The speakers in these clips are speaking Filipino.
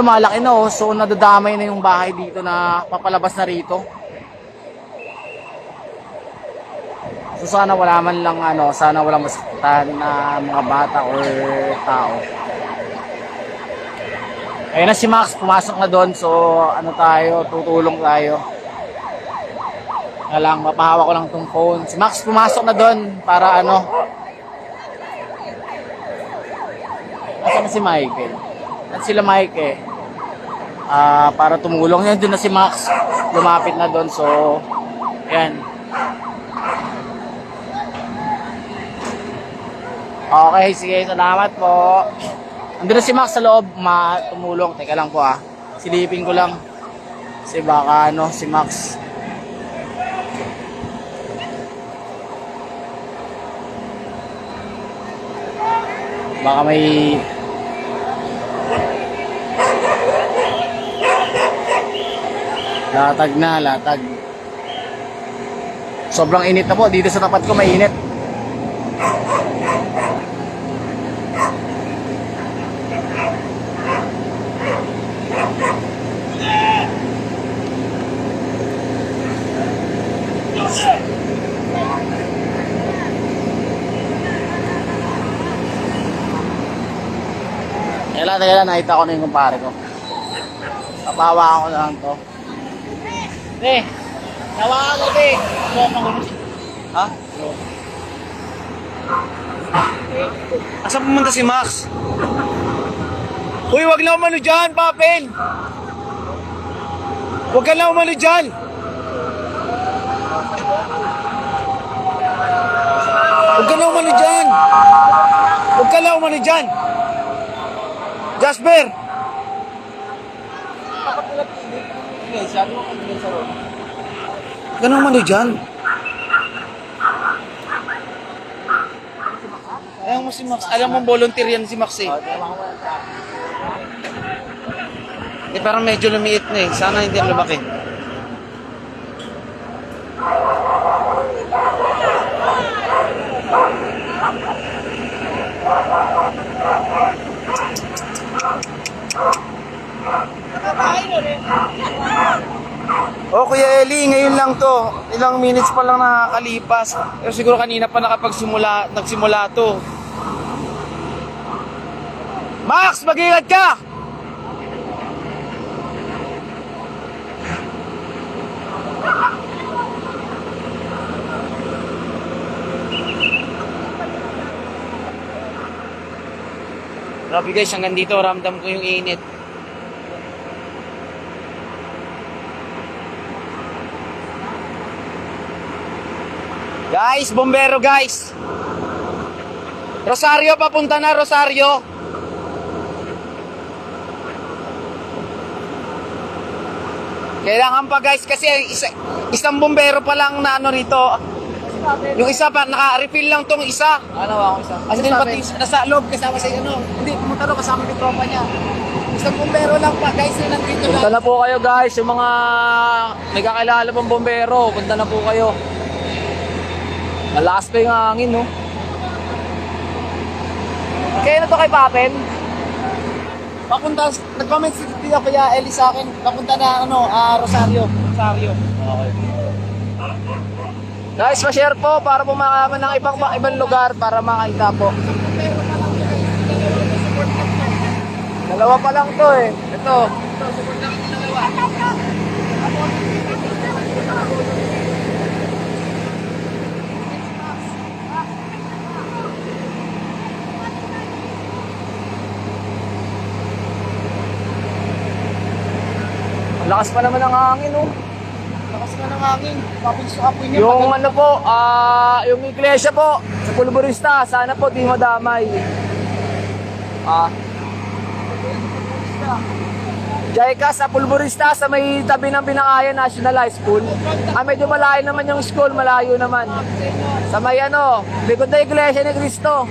lumalaki na oh. So nadadamay na yung bahay dito na papalabas na rito. So sana wala man lang ano, sana walang masaktan na mga bata or tao. Ayun na si Max, pumasok na doon. So ano tayo, tutulong tayo. Na lang, mapahawa ko lang tong phone. Si Max pumasok na doon para ano. Nasaan na si Michael? At sila Mike eh. Ah, para tumulong. Yan doon na si Max. Lumapit na doon. So, yan. Okay, sige. Salamat po. Andun na si Max sa loob. Ma tumulong. Teka lang po ah. Silipin ko lang. Kasi baka ano, si Max. Baka may Latag na, latag. Sobrang init na po. Dito sa tapat ko may init. Teka lang, teka lang. Nakita ko na yung kumpare ko. Papawa ko na lang to. Pre, tawagan ko, pre. Ha? Asan pumunta si Max? Uy, wag na umano dyan, Papel! Wag ka na umano dyan! Wag ka na umano dyan! Wag ka na umano dyan! Jasper! Wag ka na umano dyan! Ayaw mo si Max. Alam mo, volunteer yan si Max eh. Eh, parang medyo lumiit na eh. Sana hindi ang lumaki. Oh, Kuya Eli, ngayon lang to. Ilang minutes pa lang nakakalipas. Pero siguro kanina pa nakapagsimula, nagsimula to. Max, mag-ingat ka! Grabe guys, hanggang dito ramdam ko yung init. Guys, bombero guys. Rosario papunta na Rosario. Kailangan pa guys kasi isa, isang bombero pa lang na ano rito. Yung isa pa naka-refill lang tong isa. Ano ba akong isa? As in pati nasa loob kasama sa ano. Hindi pumunta ro kasama yung tropa niya. Isang bombero lang pa guys na nandito Punta na po kayo guys, yung mga may kakilala pang bombero, punta na po kayo. Malakas pa yung hangin, no? Kaya na to kay Papen? Papunta, nag-comment si Tio Kuya Eli sa akin, papunta na ano, ah, Rosario. Rosario. Okay. Guys, pa-share po para po makakaman ng ibang ibang lugar para makita po. Dalawa pa lang to eh. Ito. Ang Lakas pa naman ng hangin, oh. Lakas nga ng hangin. Papunta sa apoy niya. Yung ano po, ah, yung iglesia po, sa Pulburista, sana po di madamay. Ah. Jayka sa Pulburista sa may tabi ng Binangayan National High School. Ah, medyo malayo naman yung school, malayo naman. Sa may ano, likod na iglesia ni Cristo.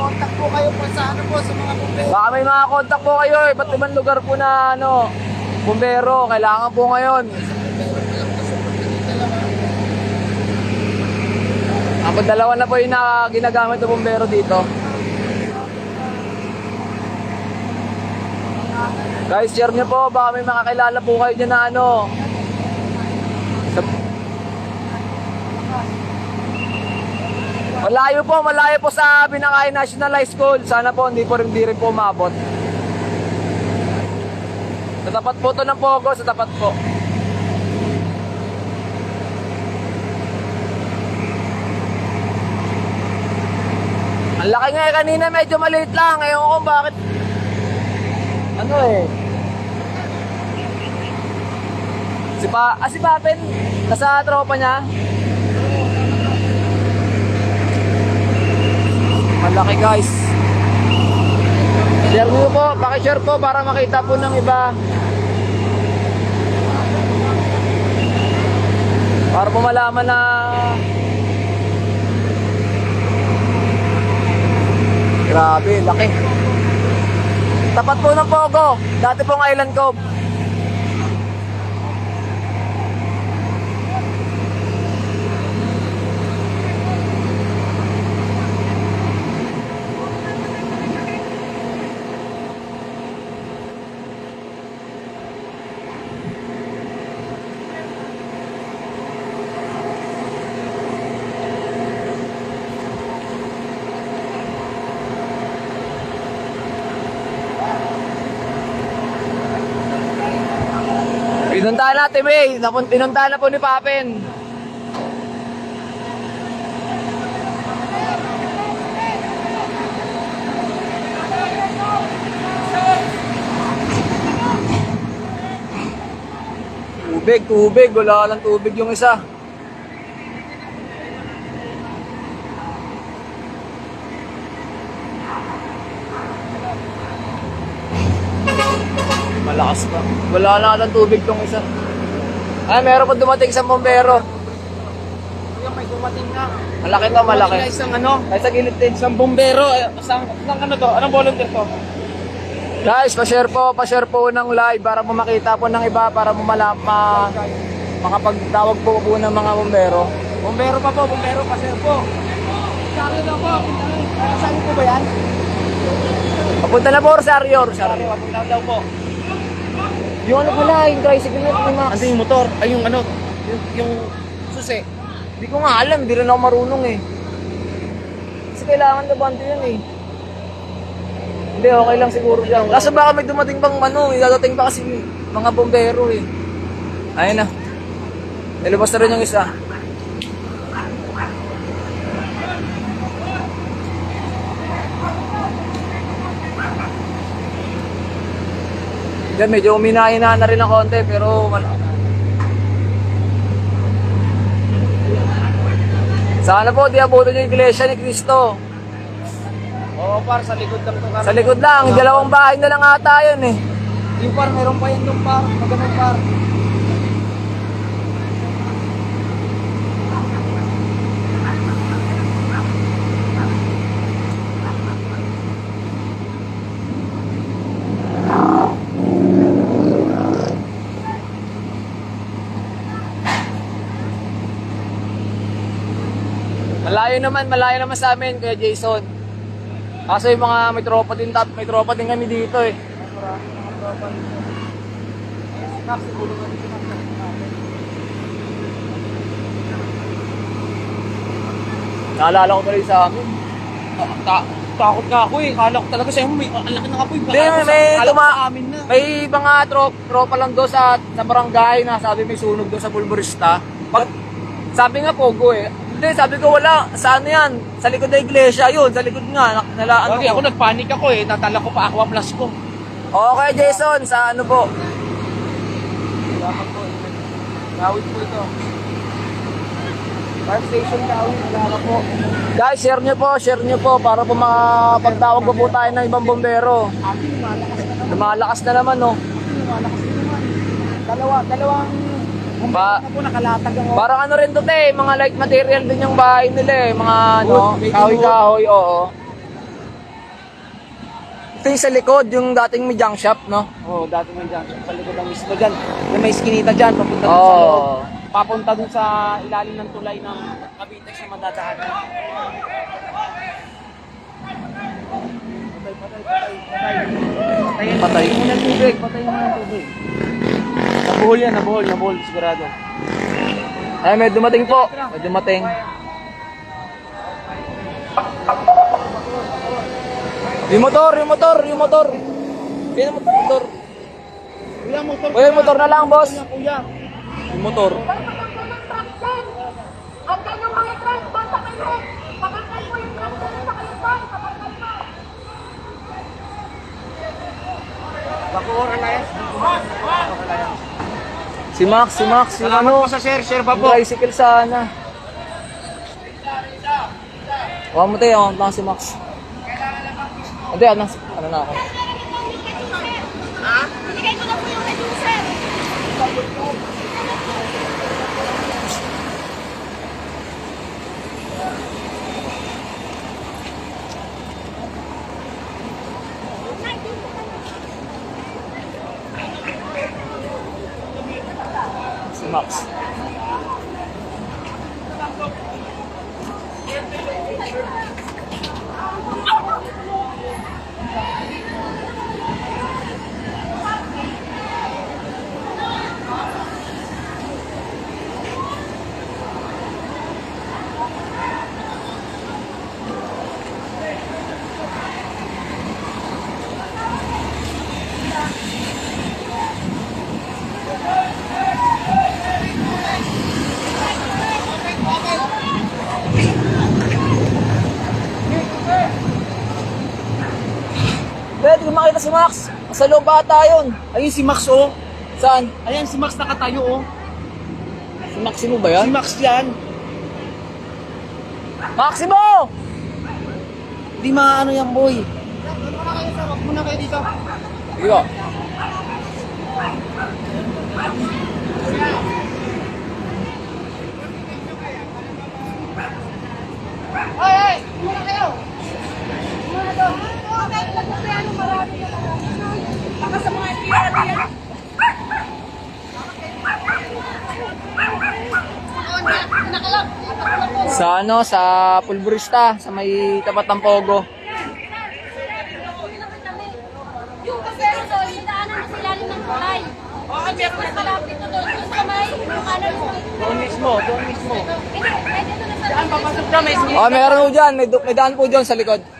contact po kayo po sa ano po, sa mga bumbero. Baka may mga contact po kayo, eh. iba't ibang lugar po na ano, bumbero, kailangan po ngayon. Ako dalawa na po yung na ginagamit ng bumbero dito. Guys, share nyo po, baka may makakilala po kayo dyan na ano, Malayo po, malayo po sa Binakay National High School. Sana po, hindi po rin, hindi rin po umabot. Sa tapat po to ng Pogo, sa tapat po. Ang laki nga eh, kanina medyo maliit lang. Ngayon ko bakit... Ano eh. Si pa... Ah, si Papen. Nasa tropa niya. Malaki guys. Share nyo po. Pakishare po para makita po ng iba. Para po malaman na Grabe, laki. Tapat po ng Pogo. Dati pong Island Cove. Pinuntahan natin, May. Napun- Pinuntahan na po ni Papen. Tubig, tubig. Wala lang tubig yung isa. Malakas pa. Wala na lang tubig tong isa. Ay, meron pa dumating sa bombero. Yung may dumating na. Malaki to, malaki. Dumating na isang ano, Ay, sa gilid din. isang bombero. Eh, isang, isang ano to? Anong volunteer to? Guys, pa-share po, pa-share po ng live para po makita po ng iba, para po mala, ma, makapagtawag po po ng mga bombero. Bombero pa po, bombero pa sir po. Saan na po? Saan po ba yan? Papunta na po Rosario, Rosario. Papunta daw po. Yung ano pala, yung tricycle na ni Max. Ano yung motor? Ay yung ano? Yung, yung susi. Hindi ko nga alam, hindi rin ako marunong eh. Kasi kailangan na bante yun eh. Hindi, okay lang siguro siya. Kaso baka may dumating bang ano, idadating pa kasi mga bombero eh. Ayun na. Nilabas na rin yung isa. Yan, medyo uminahina na rin ng konti pero wala. Sana po, di abutin yung iglesia ni Cristo. Oo par, sa likod lang to. Sa likod lang, dalawang bahay na lang ata yun eh. Yung par, meron pa yan yung par. Magandang par. Malayo naman, malayo naman sa amin, Kuya Jason. Kaso yung mga may tropa din, tap, may tropa din kami dito eh. Naalala ko tuloy sa amin. Ta takot nga ako eh. Kala ko talaga sa'yo, may ang laki ng apoy. Hindi, may, may, Kala ko tuma- sa amin na. may mga trop, tropa lang doon sa, sa barangay na sabi may sunog doon sa pulburista. Pag, sabi nga Pogo eh. Hindi, sabi ko wala. Sa ano yan? Sa likod ng iglesia yun. Sa likod nga. na- Nala, ano, Bakit ako nagpanik ako eh. Natala ko pa aqua plus ko. Okay, Jason. Sa ano po? Salamat po. Gawin po ito. Fire station gawin. Salamat po. Guys, share nyo po, share nyo po para po makapagtawag po po tayo ng ibang bombero. Ating malakas na naman. Lumalakas na naman, no? Malakas na naman. Dalawa, dalawang Ba na po nakalatag ang parang ano rin to, te, mga light material din yung bahay nila eh. Mga ano, kahoy-kahoy, oo. Ito yung sa likod, yung dating may junk shop, no? Oo, oh, dati mo dyan. Sa likod ng mismo dyan. Yung may skinita dyan, papunta Oo. sa loob. Papunta dun sa ilalim ng tulay ng Cavite sa madadaanan. Patay, patay, patay, patay. Patay. Muna ng tubig, patay mo ng tubig. Nabuhol yan, nabuhol, nabuhol, sigurado. Ay, may dumating po. May dumating. Yung motor, yung motor, yung motor. Kaya yung motor. Kuya, motor. Kuya, yung motor na lang, boss. Kuya, kuya. Yung motor. Pakakay mo. Bacoor Alliance. Si Max, si Max, yung Salamat ano, po sa share, share pa yung po. tricycle sana. Huwag mo tayo, ako lang si Max. Hindi, ano, ano na ako. Nasa loob ata yun. Ayun si Max, oh. Saan? Ayan, si Max nakatayo, oh. Si Maximo ba Si yan? Max yan. Maximo! Hindi maano yan, boy. Muna kayo sa, wag muna kayo dito. Sige ba? Hoy, hoy! Muna kayo! Muna doon. Okay, nagpapayan ng marami na Baka sa mga PRD yan. Sa ano, sa pulburista, sa may tapat ng Pogo. Yung kasero doon, yung daanan na sila ng tulay. Oo, meron na malapit na doon. Doon sa may, yung kanan mo. Doon mismo, doon mismo. Hindi, eh, dito na sa papasok Oh, meron po dyan. May, may daan po dyan sa likod.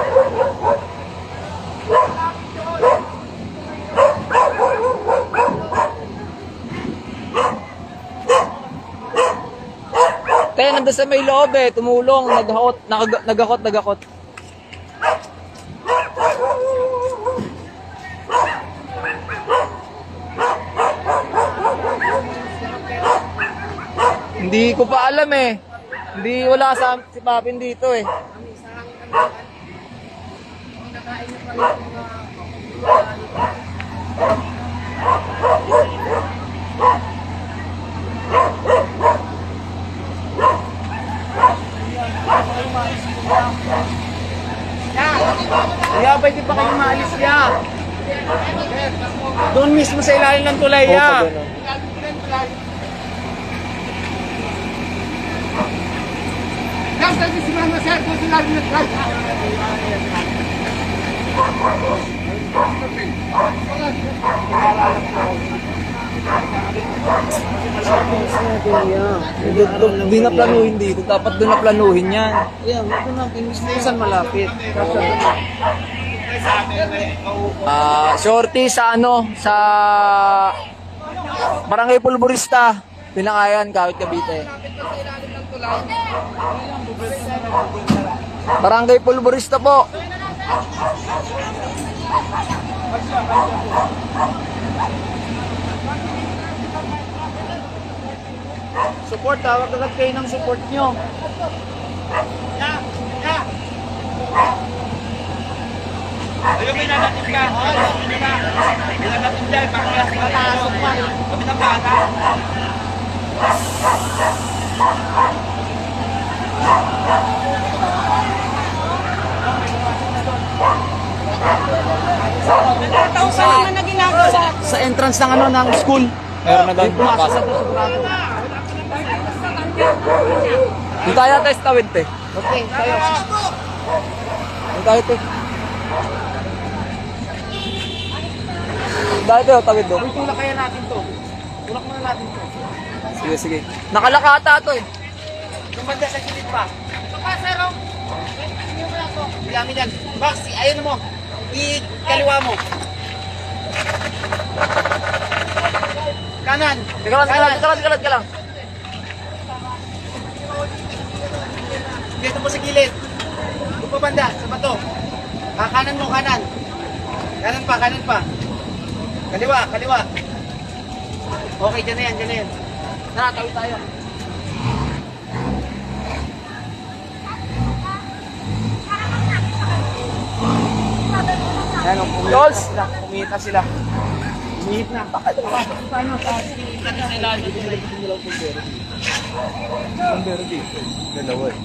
nandun sa may loob eh, tumulong, naghakot, nag- nagakot, nagakot. Hindi ko pa alam eh. Hindi wala sa si Papin dito eh. Kaya pwede pa kayo maalis ya. Doon mismo sa ilalim ng tulay ya. pag ganun. Hindi na planuhin dito. Dapat doon na planuhin yan. Ayan, ito na, mismo saan malapit. Ah, shorty sa ano, sa Barangay Pulburista. Pinakayan, Kawit Cavite. Barangay Pulburista po. Support, tawag agad kayo ng support nyo. Ayun, may nanatim ka. May nanatim dyan. Mataasok pa. Kami ng bata. Sa entrance ng ano ng school. Meron na doon. Pumasok Pasok. doon sigurado. Di tayo test tawid, te. Okay, tayo. Di tayo, te. Di tayo, tawid doon. Uy, tulak kaya natin to. Tulak muna natin to. Sige, sige. Nakalakata to eh. Yung banda sa gilid pa. Baka, sir, oh. Bilami yan. Max, ayun mo. I-kaliwa mo. Kanan. Teka lang, teka lang, teka lang, teka lang, teka lang. Dito mo sa gilid. Doon pa banda, sa bato. Ah, kanan mo, kanan. Kanan pa, kanan pa. Kaliwa, kaliwa. Okay, dyan na yan, dyan na yan. Tara, tawid tayo. Ayan, oh, umihit na sila. Umihit na sila. Umihit na. Bakit? Paano? Dalawa eh.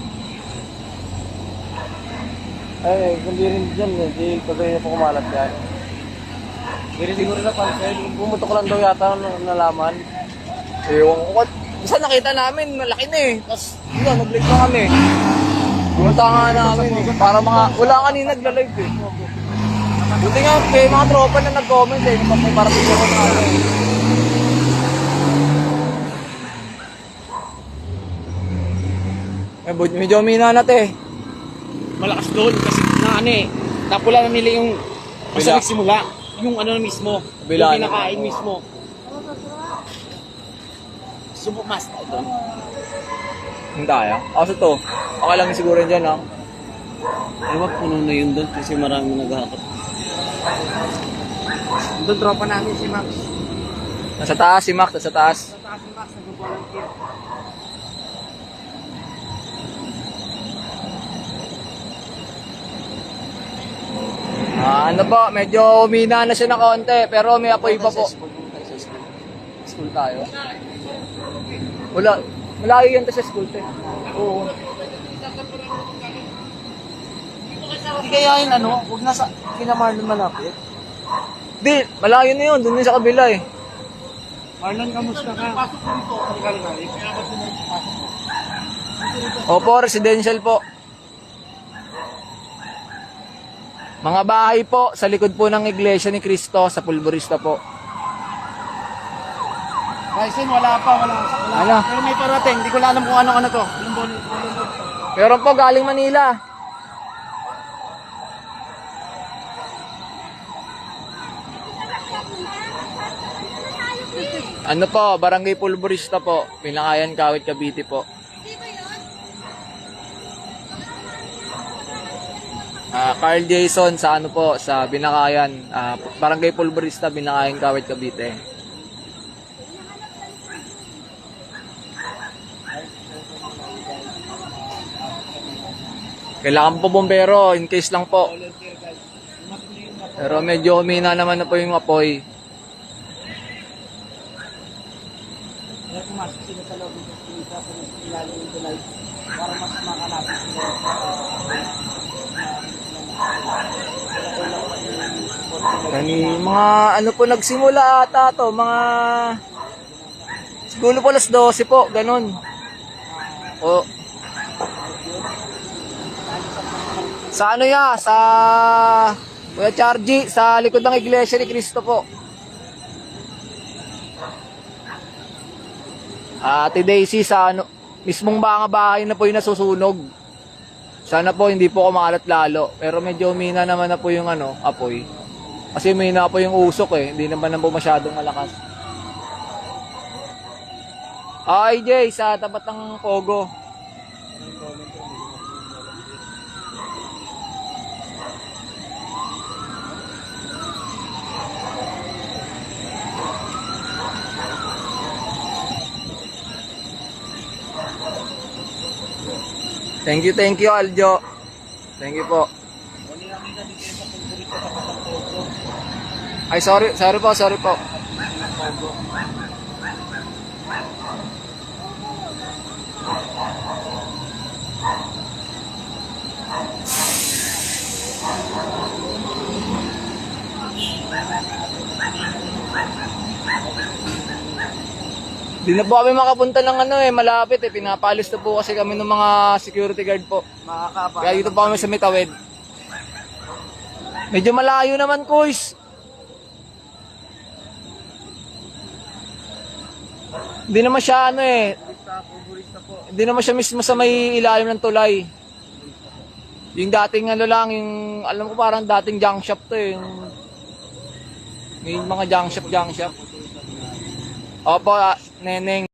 Ay, kung di rin dyan, eh, di kagaya po kumalat yan. Rin siguro na pansin. Bumutok lang daw yata ng nalaman. Ewan ko. Isa nakita namin, malaki na eh. Tapos, yun, nag-live na kami. Pumunta nga namin eh. Para mga, wala kanina nagla-live eh. Buti nga, may mga tropa na nag-comment eh. Kapag may parating ako na ano eh. Eh, medyo umina na te. Malakas doon kasi na ano eh. Napula na nila yung Bila. sa nagsimula. Yung ano na mismo. Bila yung na. pinakain mismo. Subo mas ito. Hindi tayo. Kasi to, okay lang siguro dyan ha. Ewan puno na yun doon kasi marami naghahakot. Doon tropa namin si Max. Nasa taas si Max, nasa taas. Sa taas si Max, nag-volunteer. Ah, ano po, medyo umina na siya ng konti, pero may apoy pa po. School tayo. Wala, malayo yan sa school te. Oo. Hindi kaya yun ano, huwag na sa kina Marlon malapit. Di, malayo na yun, dun yun sa kabila eh. Marlon, kamusta ka? Pasok ko dito. Mo Opo, residential po. Mga bahay po sa likod po ng Iglesia ni Cristo sa Pulborista po. Tyson, wala pa, wala. wala. Ano? Pero may parating, hindi ko alam kung ano ano to. Meron po galing Manila. Ano po, Barangay Pulborista po. Pinakayan Kawit Cavite po. Ah, Carl Jason sa ano po, sa Binakayan, ah, Barangay Pulborista, Binakayan Kawit Cavite. Kailangan po bombero, in case lang po. Pero medyo humina naman na po yung apoy. Kaya pumasok sila sa loob ng kulita sa ilalim ng tulay para mas makalapit sila. Kani, mga ano po nagsimula ata to, mga siguro po alas 12 po, ganun. O, sa ano ya, sa Kuya Chargy, sa likod ng Iglesia ni Cristo po. Ate Daisy, sa ano, mismong mga bahay na po yung nasusunog. Sana po hindi po kumalat lalo. Pero medyo umina naman na po yung ano, apoy. Kasi may na po yung usok eh. Hindi naman na po masyadong malakas. Ay, Jay, sa tapat ng Pogo. Thank you, thank you, Aljo. Thank you po. Ay, sorry. Sorry po, sorry po. Di na po kami makapunta ng ano eh, malapit eh. Pinapalis na po kasi kami ng mga security guard po. Makakapa. Kaya dito pa kami sa Mitawid. Medyo malayo naman, Kuys. Hindi naman siya ano eh. Hindi naman siya mismo sa may ilalim ng tulay. Yung dating ano lang, yung alam ko parang dating junk shop to eh. Yung, may mga junk shop, junk shop. Opo, ah, neneng.